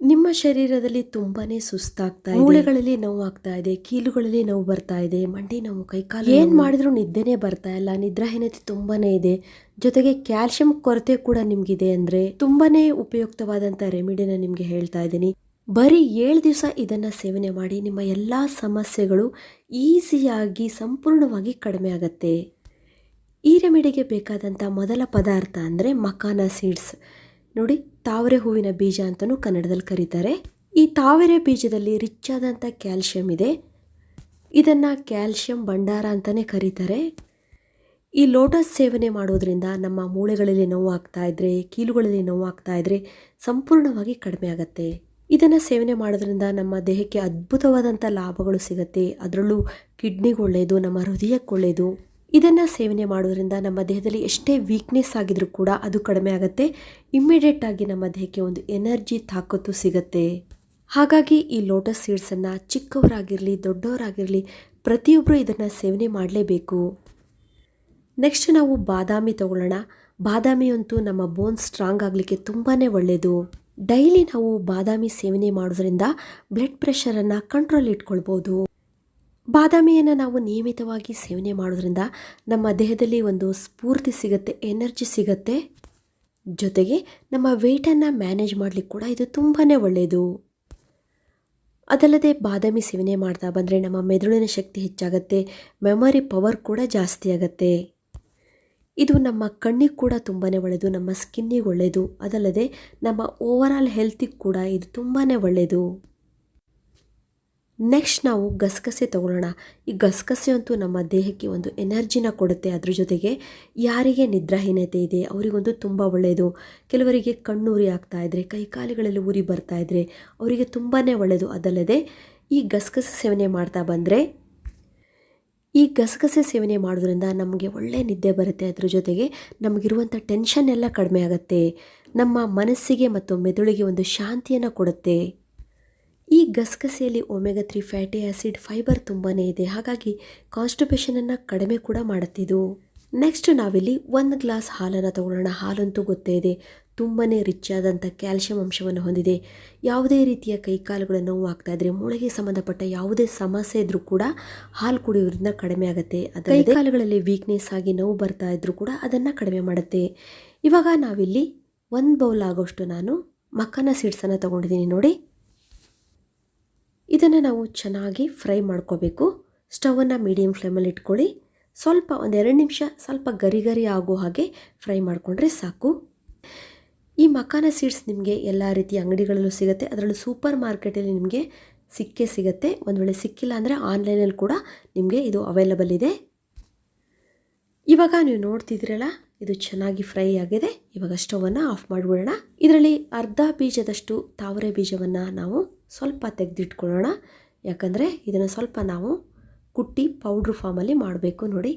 ನಿಮ್ಮ ಶರೀರದಲ್ಲಿ ತುಂಬಾನೇ ಸುಸ್ತಾಗ್ತಾ ಇದೆ. ಮೂಳೆಗಳಲ್ಲಿ ನೋವು ಆಗ್ತಾ ಇದೆ ಕೀಲುಗಳಲ್ಲಿ ನೋವು ಬರ್ತಾ ಇದೆ ಮಂಡಿ ನೋವು ಕೈಕಾಲು ಏನು ಮಾಡಿದ್ರು ನಿದ್ದೆನೇ ಬರ್ತಾ ಇಲ್ಲ ನಿದ್ರಾಹೀನತೆ ತುಂಬಾನೇ ಇದೆ. ಜೊತೆಗೆ ಕ್ಯಾಲ್ಸಿಯಂ ಕೊರತೆ ಕೂಡ ನಿಮ್ಗಿದೆ ಅಂದ್ರೆ ತುಂಬಾನೇ ಉಪಯುಕ್ತವಾದಂತ ರೆಮಿಡಿನ ನಿಮ್ಗೆ ಹೇಳ್ತಾ ಇದ್ದೀನಿ. ಬರೀ ಏಳು ದಿವಸ ಇದನ್ನ ಸೇವನೆ ಮಾಡಿ ನಿಮ್ಮ ಎಲ್ಲ ಸಮಸ್ಯೆಗಳು ಈಸಿಯಾಗಿ ಸಂಪೂರ್ಣವಾಗಿ ಕಡಿಮೆ ಆಗತ್ತೆ. ಈ ರೆಮಿಡಿಗೆ ಬೇಕಾದಂಥ ಮೊದಲ ಪದಾರ್ಥ ಅಂದರೆ ಮಕಾನ ಸೀಡ್ಸ್. ನೋಡಿ, ತಾವರೆ ಹೂವಿನ ಬೀಜ ಅಂತಲೂ ಕನ್ನಡದಲ್ಲಿ ಕರೀತಾರೆ. ಈ ತಾವರೆ ಬೀಜದಲ್ಲಿ ರಿಚ್ ಆದಂಥ ಕ್ಯಾಲ್ಶಿಯಂ ಇದೆ. ಇದನ್ನು ಕ್ಯಾಲ್ಶಿಯಂ ಭಂಡಾರ ಅಂತಲೇ ಕರೀತಾರೆ. ಈ ಲೋಟಸ್ ಸೇವನೆ ಮಾಡೋದ್ರಿಂದ ನಮ್ಮ ಮೂಳೆಗಳಲ್ಲಿ ನೋವು ಆಗ್ತಾ ಇದ್ರೆ, ಕೀಲುಗಳಲ್ಲಿ ನೋವು ಆಗ್ತಾ ಇದ್ರೆ ಸಂಪೂರ್ಣವಾಗಿ ಕಡಿಮೆ ಆಗುತ್ತೆ. ಇದನ್ನು ಸೇವನೆ ಮಾಡೋದ್ರಿಂದ ನಮ್ಮ ದೇಹಕ್ಕೆ ಅದ್ಭುತವಾದಂಥ ಲಾಭಗಳು ಸಿಗುತ್ತೆ. ಅದರಲ್ಲೂ ಕಿಡ್ನಿಗೆ ಒಳ್ಳೆಯದು ನಮ್ಮ ಹೃದಯಕ್ಕೆ ಒಳ್ಳೆಯದು ಇದನ್ನು ಸೇವನೆ ಮಾಡೋದ್ರಿಂದ ನಮ್ಮ ದೇಹದಲ್ಲಿ ಎಷ್ಟೇ ವೀಕ್ನೆಸ್ ಆಗಿದ್ರೂ ಕೂಡ ಅದು ಕಡಿಮೆ ಆಗುತ್ತೆ. ಇಮ್ಮಿಡಿಯೇಟಾಗಿ ನಮ್ಮ ದೇಹಕ್ಕೆ ಒಂದು ಎನರ್ಜಿ ತಾಕತ್ತು ಸಿಗುತ್ತೆ. ಹಾಗಾಗಿ ಈ ಲೋಟಸ್ ಸೀಡ್ಸನ್ನು ಚಿಕ್ಕವರಾಗಿರಲಿ, ದೊಡ್ಡವರಾಗಿರಲಿ ಪ್ರತಿಯೊಬ್ಬರು ಇದನ್ನು ಸೇವನೆ ಮಾಡಲೇಬೇಕು. ನೆಕ್ಸ್ಟ್ ನಾವು ಬಾದಾಮಿ ತಗೊಳ್ಳೋಣ. ಬಾದಾಮಿಯಂತೂ ನಮ್ಮ ಬೋನ್ ಸ್ಟ್ರಾಂಗ್ ಆಗಲಿಕ್ಕೆ ತುಂಬಾ ಒಳ್ಳೆಯದು ಡೈಲಿ ನಾವು ಬಾದಾಮಿ ಸೇವನೆ ಮಾಡೋದ್ರಿಂದ ಬ್ಲಡ್ ಪ್ರೆಷರನ್ನು ಕಂಟ್ರೋಲ್ ಇಟ್ಕೊಳ್ಬೋದು. ಬಾದಾಮಿಯನ್ನು ನಾವು ನಿಯಮಿತವಾಗಿ ಸೇವನೆ ಮಾಡೋದ್ರಿಂದ ನಮ್ಮ ದೇಹದಲ್ಲಿ ಒಂದು ಸ್ಫೂರ್ತಿ ಸಿಗುತ್ತೆ, ಎನರ್ಜಿ ಸಿಗುತ್ತೆ. ಜೊತೆಗೆ ನಮ್ಮ ವೆಯ್ಟನ್ನು ಮ್ಯಾನೇಜ್ ಮಾಡಲಿಕ್ಕೆ ಕೂಡ ಇದು ತುಂಬಾ ಒಳ್ಳೆಯದು ಅದಲ್ಲದೆ ಬಾದಾಮಿ ಸೇವನೆ ಮಾಡ್ತಾ ಬಂದರೆ ನಮ್ಮ ಮೆದುಳಿನ ಶಕ್ತಿ ಹೆಚ್ಚಾಗುತ್ತೆ, ಮೆಮೊರಿ ಪವರ್ ಕೂಡ ಜಾಸ್ತಿ ಆಗುತ್ತೆ. ಇದು ನಮ್ಮ ಕಣ್ಣಿಗೆ ಕೂಡ ತುಂಬಾ ಒಳ್ಳೆಯದು ನಮ್ಮ ಸ್ಕಿನ್ನಿಗೆ ಒಳ್ಳೆಯದು ಅದಲ್ಲದೆ ನಮ್ಮ ಓವರಾಲ್ ಹೆಲ್ತಿಗೆ ಕೂಡ ಇದು ತುಂಬಾ ಒಳ್ಳೆಯದು ನೆಕ್ಸ್ಟ್ ನಾವು ಗಸಗಸೆ ತಗೊಳ್ಳೋಣ. ಈ ಗಸಗಸೆ ಅಂತೂ ನಮ್ಮ ದೇಹಕ್ಕೆ ಒಂದು ಎನರ್ಜಿನ ಕೊಡುತ್ತೆ. ಅದ್ರ ಜೊತೆಗೆ ಯಾರಿಗೆ ನಿದ್ರಾಹೀನತೆ ಇದೆ, ಅವರಿಗೊಂದು ತುಂಬ ಒಳ್ಳೆಯದು ಕೆಲವರಿಗೆ ಕಣ್ಣೂರಿ ಆಗ್ತಾ ಇದ್ದರೆ ಕೈಕಾಲುಗಳಲ್ಲಿ ಉರಿ ಬರ್ತಾ ಇದ್ದರೆ ಅವರಿಗೆ ತುಂಬಾ ಒಳ್ಳೆಯದು ಅದಲ್ಲದೆ ಈ ಗಸಗಸೆ ಸೇವನೆ ಮಾಡ್ತಾ ಬಂದರೆ, ಈ ಗಸಗಸೆ ಸೇವನೆ ಮಾಡೋದ್ರಿಂದ ನಮಗೆ ಒಳ್ಳೆ ನಿದ್ದೆ ಬರುತ್ತೆ. ಅದ್ರ ಜೊತೆಗೆ ನಮಗಿರುವಂಥ ಟೆನ್ಷನ್ ಎಲ್ಲ ಕಡಿಮೆ ಆಗುತ್ತೆ. ನಮ್ಮ ಮನಸ್ಸಿಗೆ ಮತ್ತು ಮೆದುಳಿಗೆ ಒಂದು ಶಾಂತಿಯನ್ನು ಕೊಡುತ್ತೆ. ಈ ಗಸಗಸೆಯಲ್ಲಿ omega three fatty acid fibre ತುಂಬಾ ಇದೆ. ಹಾಗಾಗಿ ಕಾನ್ಸ್ಟಿಪೇಷನನ್ನು ಕಡಿಮೆ ಕೂಡ ಮಾಡುತ್ತಿದ್ದು. ನೆಕ್ಸ್ಟ್ ನಾವಿಲ್ಲಿ ಒಂದು ಗ್ಲಾಸ್ ಹಾಲನ್ನು ತಗೊಳ್ಳೋಣ. ಹಾಲಂತೂ ಗೊತ್ತೇ ಇದೆ. ತುಂಬಾ ರಿಚ್ ಆದಂಥ ಕ್ಯಾಲ್ಶಿಯಂ ಅಂಶವನ್ನು ಹೊಂದಿದೆ. ಯಾವುದೇ ರೀತಿಯ ಕೈಕಾಲುಗಳ ನೋವು ಆಗ್ತಾ ಇದ್ರೆ ಮೂಳೆಗೆ ಸಂಬಂಧಪಟ್ಟ ಯಾವುದೇ ಸಮಸ್ಯೆ ಇದ್ರೂ ಕೂಡ ಹಾಲು ಕುಡಿಯೋದ್ರಿಂದ ಕಡಿಮೆ ಆಗುತ್ತೆ. ಅದರ ಕಾಲುಗಳಲ್ಲಿ ವೀಕ್ನೆಸ್ ಆಗಿ ನೋವು ಬರ್ತಾ ಇದ್ರೂ ಕೂಡ ಅದನ್ನು ಕಡಿಮೆ ಮಾಡುತ್ತೆ. ಇವಾಗ ನಾವಿಲ್ಲಿ ಒಂದು ಬೌಲ್ ಆಗೋಷ್ಟು ನಾನು ಮಕ್ಕನ ಸೀಡ್ಸನ್ನು ತೊಗೊಂಡಿದ್ದೀನಿ ನೋಡಿ. ಇದನ್ನು ನಾವು ಚೆನ್ನಾಗಿ ಫ್ರೈ ಮಾಡ್ಕೋಬೇಕು. ಸ್ಟವನ್ನು ಮೀಡಿಯಂ ಫ್ಲೇಮಲ್ಲಿ ಇಟ್ಕೊಳ್ಳಿ. ಸ್ವಲ್ಪ ಒಂದು ಎರಡು ನಿಮಿಷ ಸ್ವಲ್ಪ ಗರಿ ಗರಿ ಆಗೋ ಹಾಗೆ ಫ್ರೈ ಮಾಡಿಕೊಂಡ್ರೆ ಸಾಕು. ಈ ಮಕಾನ ಸೀಡ್ಸ್ ನಿಮಗೆ ಎಲ್ಲ ರೀತಿಯ ಅಂಗಡಿಗಳಲ್ಲೂ ಸಿಗುತ್ತೆ. ಅದರಲ್ಲೂ ಸೂಪರ್ ಮಾರ್ಕೆಟಲ್ಲಿ ನಿಮಗೆ ಸಿಕ್ಕೇ ಸಿಗುತ್ತೆ. ಒಂದು ವೇಳೆ ಸಿಕ್ಕಿಲ್ಲ ಅಂದರೆ ಆನ್ಲೈನಲ್ಲಿ ಕೂಡ ನಿಮಗೆ ಇದು ಅವೈಲಬಲ್ ಇದೆ. ಇವಾಗ ನೀವು ನೋಡ್ತಿದ್ದೀರಲ್ಲ, ಇದು ಚೆನ್ನಾಗಿ ಫ್ರೈ ಆಗಿದೆ. ಇವಾಗ ಸ್ಟವನ್ನು ಆಫ್ ಮಾಡಿಬಿಡೋಣ. ಇದರಲ್ಲಿ ಅರ್ಧ ಬೀಜದಷ್ಟು ತಾವರೆ ಬೀಜವನ್ನು ನಾವು ಸ್ವಲ್ಪ ತೆಗೆದಿಟ್ಕೊಳ್ಳೋಣ. ಯಾಕಂದರೆ ಇದನ್ನು ಸ್ವಲ್ಪ ನಾವು ಕುಟ್ಟಿ ಪೌಡ್ರ್ ಫಾರ್ಮಲ್ಲಿ ಮಾಡಬೇಕು ನೋಡಿ.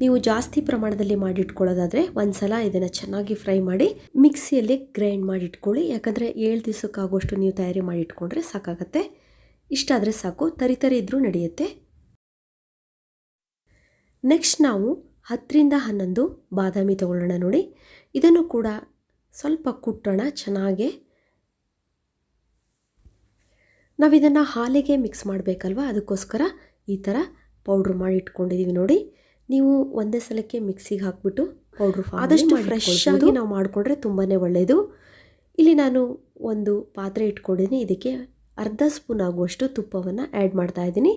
ನೀವು ಜಾಸ್ತಿ ಪ್ರಮಾಣದಲ್ಲಿ ಮಾಡಿಟ್ಕೊಳ್ಳೋದಾದರೆ ಒಂದು ಸಲ ಇದನ್ನು ಚೆನ್ನಾಗಿ ಫ್ರೈ ಮಾಡಿ ಮಿಕ್ಸಿಯಲ್ಲಿ ಗ್ರೈಂಡ್ ಮಾಡಿಟ್ಕೊಳ್ಳಿ. ಯಾಕಂದರೆ ಏಳು ದಿವಸಕ್ಕಾಗುವಷ್ಟು ನೀವು ತಯಾರಿ ಮಾಡಿಟ್ಕೊಂಡ್ರೆ ಸಾಕಾಗತ್ತೆ. ಇಷ್ಟಾದರೆ ಸಾಕು, ತರಿ ತರಿ ಇದ್ರೂ ನಡೆಯುತ್ತೆ. ನೆಕ್ಸ್ಟ್ ನಾವು ಹತ್ತರಿಂದ ಹನ್ನೊಂದು ಬಾದಾಮಿ ತಗೊಳ್ಳೋಣ ನೋಡಿ. ಇದನ್ನು ಕೂಡ ಸ್ವಲ್ಪ ಕುಟ್ಟೋಣ ಚೆನ್ನಾಗೆ. ನಾವು ಇದನ್ನು ಹಾಲಿಗೆ ಮಿಕ್ಸ್ ಮಾಡಬೇಕಲ್ವ? ಅದಕ್ಕೋಸ್ಕರ ಈ ಥರ ಪೌಡ್ರ್ ಮಾಡಿ ಇಟ್ಕೊಂಡಿದ್ದೀವಿ ನೋಡಿ. ನೀವು ಒಂದೇ ಸಲಕ್ಕೆ ಮಿಕ್ಸಿಗೆ ಹಾಕ್ಬಿಟ್ಟು ಪೌಡ್ರ್ ಆದಷ್ಟು ಫ್ರೆಶ್ ಆಗಿ ನಾವು ಮಾಡಿಕೊಂಡ್ರೆ ತುಂಬಾ ಒಳ್ಳೆಯದು ಇಲ್ಲಿ ನಾನು ಒಂದು ಪಾತ್ರೆ ಇಟ್ಕೊಂಡಿದ್ದೀನಿ. ಇದಕ್ಕೆ ಅರ್ಧ ಸ್ಪೂನ್ ಆಗುವಷ್ಟು ತುಪ್ಪವನ್ನು ಆ್ಯಡ್ ಮಾಡ್ತಾ ಇದ್ದೀನಿ.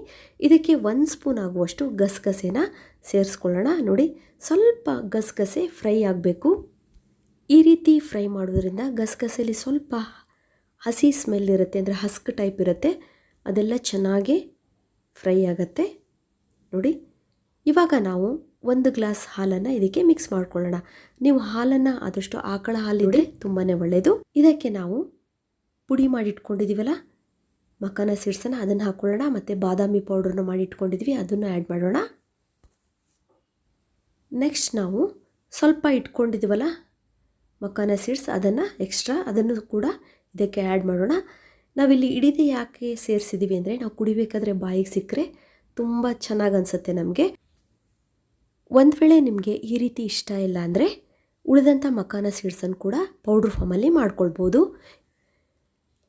ಇದಕ್ಕೆ ಒಂದು ಸ್ಪೂನ್ ಆಗುವಷ್ಟು ಗಸಗಸೆನ ಸೇರಿಸ್ಕೊಳ್ಳೋಣ ನೋಡಿ. ಸ್ವಲ್ಪ ಗಸಗಸೆ ಫ್ರೈ ಆಗಬೇಕು. ಈ ರೀತಿ ಫ್ರೈ ಮಾಡೋದ್ರಿಂದ ಗಸಗಸೆಲಿ ಸ್ವಲ್ಪ ಹಸಿ ಸ್ಮೆಲ್ ಇರುತ್ತೆ, ಅಂದರೆ ಹಸ್ಕ್ ಟೈಪ್ ಇರುತ್ತೆ. ಅದೆಲ್ಲ ಚೆನ್ನಾಗಿ ಫ್ರೈ ಆಗುತ್ತೆ. ನೋಡಿ, ಇವಾಗ ನಾವು ಒಂದು ಗ್ಲಾಸ್ ಹಾಲನ್ನು ಇದಕ್ಕೆ ಮಿಕ್ಸ್ ಮಾಡ್ಕೊಳ್ಳೋಣ. ನೀವು ಹಾಲನ್ನು ಆದಷ್ಟು ಆಕಳ ಹಾಲಿದ್ರೆ ತುಂಬಾ ಒಳ್ಳೆಯದು ಇದಕ್ಕೆ ನಾವು ಪುಡಿ ಮಾಡಿಟ್ಕೊಂಡಿದ್ದೀವಲ್ಲ ಮಕಾನ ಸಿಡ್ಸನ್ನು ಅದನ್ನು ಹಾಕ್ಕೊಳ್ಳೋಣ ಮತ್ತು ಬಾದಾಮಿ ಪೌಡ್ರನ್ನ ಮಾಡಿ ಇಟ್ಕೊಂಡಿದ್ವಿ ಅದನ್ನು ಆ್ಯಡ್ ಮಾಡೋಣ. ನೆಕ್ಸ್ಟ್ ನಾವು ಸ್ವಲ್ಪ ಇಟ್ಕೊಂಡಿದ್ದೀವಲ್ಲ ಮಕಾನ ಸೀಡ್ಸ್ ಅದನ್ನು ಎಕ್ಸ್ಟ್ರಾ ಅದನ್ನು ಕೂಡ ಇದಕ್ಕೆ ಆ್ಯಡ್ ಮಾಡೋಣ. ನಾವಿಲ್ಲಿ ಇಡಿದೆ ಯಾಕೆ ಸೇರಿಸಿದ್ದೀವಿ ಅಂದರೆ ನಾವು ಕುಡಿಬೇಕಾದ್ರೆ ಬಾಯಿಗೆ ಸಿಕ್ಕರೆ ತುಂಬ ಚೆನ್ನಾಗಿ ಅನಿಸುತ್ತೆ ನಮಗೆ. ಒಂದು ವೇಳೆ ನಿಮಗೆ ಈ ರೀತಿ ಇಷ್ಟ ಇಲ್ಲ ಅಂದರೆ ಉಳಿದಂಥ ಮಕಾನ ಸೀಡ್ಸನ್ನು ಕೂಡ ಪೌಡ್ರ್ ಫಾರ್ಮಲ್ಲಿ ಮಾಡ್ಕೊಳ್ಬೋದು.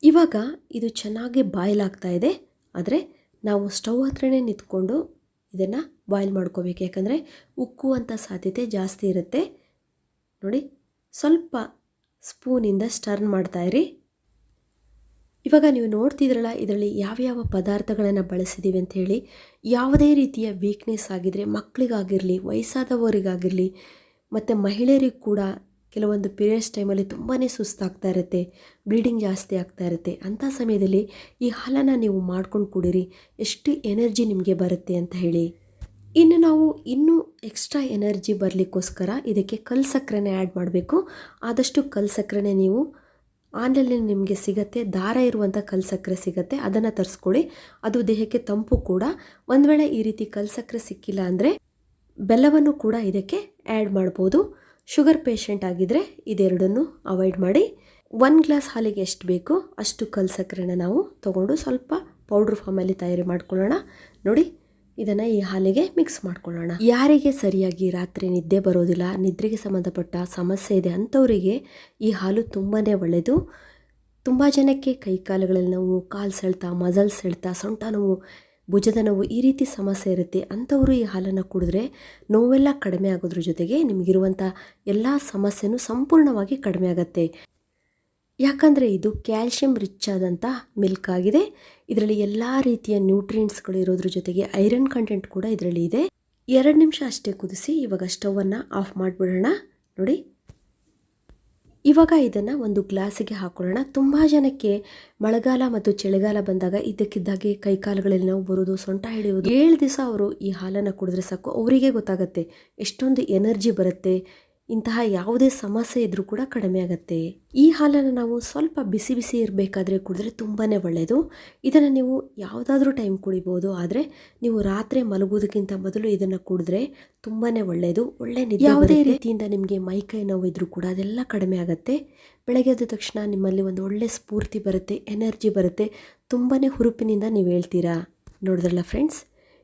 ಇವಾಗ ಇದು ಚೆನ್ನಾಗಿ ಬಾಯ್ಲ್ ಆಗ್ತಾ ಇದೆ. ಆದರೆ ನಾವು ಸ್ಟವ್ ಹತ್ರನೇ ನಿಂತ್ಕೊಂಡು ಇದನ್ನು ಬಾಯ್ಲ್ ಮಾಡ್ಕೋಬೇಕು. ಯಾಕಂದರೆ ಉಕ್ಕುವಂಥ ಸಾಧ್ಯತೆ ಜಾಸ್ತಿ ಇರುತ್ತೆ. ನೋಡಿ, ಸ್ವಲ್ಪ ಸ್ಪೂನಿಂದ ಸ್ಟರ್ನ್ ಮಾಡ್ತಾಯಿರಿ ಇವಾಗ ನೀವು ನೋಡ್ತಿದ್ರಲ್ಲ, ಇದರಲ್ಲಿ ಯಾವ್ಯಾವ ಪದಾರ್ಥಗಳನ್ನು ಬಳಸಿದ್ದೀವಿ ಅಂತ ಹೇಳಿ, ಯಾವುದೇ ರೀತಿಯ ವೀಕ್ನೆಸ್ ಆಗಿದ್ರೆ ಮಕ್ಕಳಿಗಾಗಿರಲಿ ವಯಸ್ಸಾದವರಿಗಾಗಿರಲಿ, ಮತ್ತು ಮಹಿಳೆಯರಿಗೆ ಕೂಡ ಕೆಲವೊಂದು ಪೀರಿಯಡ್ಸ್ ಟೈಮಲ್ಲಿ ತುಂಬಾ ಸುಸ್ತಾಗ್ತಾ ಇರುತ್ತೆ ಬ್ಲೀಡಿಂಗ್ ಜಾಸ್ತಿ ಆಗ್ತಾ ಇರುತ್ತೆ. ಅಂಥ ಸಮಯದಲ್ಲಿ ಈ ಹಾಲನ್ನು ನೀವು ಮಾಡ್ಕೊಂಡು ಕುಡೀರಿ, ಎಷ್ಟು ಎನರ್ಜಿ ನಿಮಗೆ ಬರುತ್ತೆ ಅಂತ ಹೇಳಿ. ಇನ್ನು ನಾವು ಇನ್ನೂ ಎಕ್ಸ್ಟ್ರಾ ಎನರ್ಜಿ ಬರಲಿಕ್ಕೋಸ್ಕರ ಇದಕ್ಕೆ ಕಲ್ ಸಕ್ಕರೆನೇ ಆ್ಯಡ್ ಮಾಡಬೇಕು. ಆದಷ್ಟು ಕಲ್ ಸಕ್ಕರೆನೇ ನೀವು ಆನ್ಲೈನಲ್ಲಿ ನಿಮಗೆ ಸಿಗತ್ತೆ, ದಾರ ಇರುವಂಥ ಕಲ್ಸಕ್ಕರೆ ಸಿಗತ್ತೆ, ಅದನ್ನು ತರಿಸ್ಕೊಳ್ಳಿ ಅದು ದೇಹಕ್ಕೆ ತಂಪು ಕೂಡ. ಒಂದು ವೇಳೆ ಈ ರೀತಿ ಕಲ್ಸಕ್ಕರೆ ಸಿಕ್ಕಿಲ್ಲ ಅಂದರೆ ಬೆಲ್ಲವನ್ನು ಕೂಡ ಇದಕ್ಕೆ ಆ್ಯಡ್ ಮಾಡ್ಬೋದು. ಶುಗರ್ ಪೇಷಂಟ್ ಆಗಿದ್ದರೆ ಇದೆರಡನ್ನು ಅವಾಯ್ಡ್ ಮಾಡಿ. ಒನ್ ಗ್ಲಾಸ್ ಹಾಲಿಗೆ ಎಷ್ಟು ಬೇಕೋ ಅಷ್ಟು ಕಲ್ಸಕ್ಕರೆನ ನಾವು ತೊಗೊಂಡು ಸ್ವಲ್ಪ ಪೌಡ್ರ್ ಫಾರ್ಮಲ್ಲಿ ತಯಾರಿ ಮಾಡ್ಕೊಳ್ಳೋಣ. ನೋಡಿ ಇದನ್ನು ಈ ಹಾಲಿಗೆ ಮಿಕ್ಸ್ ಮಾಡ್ಕೊಳ್ಳೋಣ. ಯಾರಿಗೆ ಸರಿಯಾಗಿ ರಾತ್ರಿ ನಿದ್ದೆ ಬರೋದಿಲ್ಲ, ನಿದ್ರೆಗೆ ಸಂಬಂಧಪಟ್ಟ ಸಮಸ್ಯೆ ಇದೆ ಅಂಥವರಿಗೆ ಈ ಹಾಲು ತುಂಬಾ ಒಳ್ಳೆಯದು ತುಂಬ ಜನಕ್ಕೆ ಕೈ ಕಾಲುಗಳಲ್ಲಿ ನೋವು, ಕಾಲು ಸೆಳ್ತಾ, ಮಜಲ್ ಸೆಳ್ತಾ, ಸೊಂಟ ನೋವು, ಭುಜದ ನೋವು ಈ ರೀತಿ ಸಮಸ್ಯೆ ಇರುತ್ತೆ. ಅಂಥವರು ಈ ಹಾಲನ್ನು ಕುಡಿದ್ರೆ ನೋವೆಲ್ಲ ಕಡಿಮೆ ಆಗೋದ್ರ ಜೊತೆಗೆ ನಿಮಗಿರುವಂಥ ಎಲ್ಲ ಸಮಸ್ಯೆನೂ ಸಂಪೂರ್ಣವಾಗಿ ಕಡಿಮೆ ಆಗುತ್ತೆ. ಯಾಕಂದರೆ ಇದು ಕ್ಯಾಲ್ಶಿಯಂ ರಿಚ್ ಆದಂಥ ಮಿಲ್ಕ್ ಆಗಿದೆ. ಇದರಲ್ಲಿ ಎಲ್ಲ ರೀತಿಯ ನ್ಯೂಟ್ರಿಯೆಂಟ್ಸ್ಗಳು ಇರೋದ್ರ ಜೊತೆಗೆ ಐರನ್ ಕಂಟೆಂಟ್ ಕೂಡ ಇದರಲ್ಲಿ ಇದೆ. ಎರಡು ನಿಮಿಷ ಅಷ್ಟೇ ಕುದಿಸಿ ಇವಾಗ ಸ್ಟವನ್ನು ಆಫ್ ಮಾಡಿಬಿಡೋಣ. ನೋಡಿ. ಇವಾಗ ಇದನ್ನು ಒಂದು ಗ್ಲಾಸಿಗೆ ಹಾಕೊಳ್ಳೋಣ. ತುಂಬ ಜನಕ್ಕೆ ಮಳೆಗಾಲ ಮತ್ತು ಚಳಿಗಾಲ ಬಂದಾಗ ಇದ್ದಕ್ಕಿದ್ದಾಗೆ ಕೈಕಾಲುಗಳಲ್ಲಿ ನಾವು ಬರೋದು ಸೊಂಟ ಹಿಡಿಯೋದು ಏಳು ದಿವಸ ಅವರು ಈ ಹಾಲನ್ನು ಕುಡಿದ್ರೆ ಸಾಕು. ಅವರಿಗೆ ಗೊತ್ತಾಗುತ್ತೆ ಎಷ್ಟೊಂದು ಎನರ್ಜಿ ಬರುತ್ತೆ. ಇಂತಹ ಯಾವುದೇ ಸಮಸ್ಯೆ ಇದ್ದರೂ ಕೂಡ ಕಡಿಮೆ ಆಗುತ್ತೆ. ಈ ಹಾಲನ್ನು ನಾವು ಸ್ವಲ್ಪ ಬಿಸಿ ಬಿಸಿ ಇರಬೇಕಾದ್ರೆ ಕುಡಿದ್ರೆ ತುಂಬಾ ಒಳ್ಳೆಯದು ಇದನ್ನು ನೀವು ಯಾವುದಾದ್ರೂ ಟೈಮ್ ಕುಡಿಬೋದು ಆದರೆ ನೀವು ರಾತ್ರಿ ಮಲಗೋದಕ್ಕಿಂತ ಮೊದಲು ಇದನ್ನು ಕುಡಿದ್ರೆ ತುಂಬಾ ಒಳ್ಳೆಯದು ಒಳ್ಳೆ ನಿದ್ದೆ ಯಾವುದೇ ರೀತಿಯಿಂದ ನಿಮಗೆ ಮೈಕೈ ನೋವು ಇದ್ದರೂ ಕೂಡ ಅದೆಲ್ಲ ಕಡಿಮೆ ಆಗುತ್ತೆ. ಬೆಳಗ್ಗೆ ಎದ್ದ ತಕ್ಷಣ ನಿಮ್ಮಲ್ಲಿ ಒಂದು ಒಳ್ಳೆ ಸ್ಫೂರ್ತಿ ಬರುತ್ತೆ ಎನರ್ಜಿ ಬರುತ್ತೆ. ತುಂಬಾ ಹುರುಪಿನಿಂದ ನೀವು ಹೇಳ್ತೀರಾ? ನೋಡಿದ್ರಲ್ಲ ಫ್ರೆಂಡ್ಸ್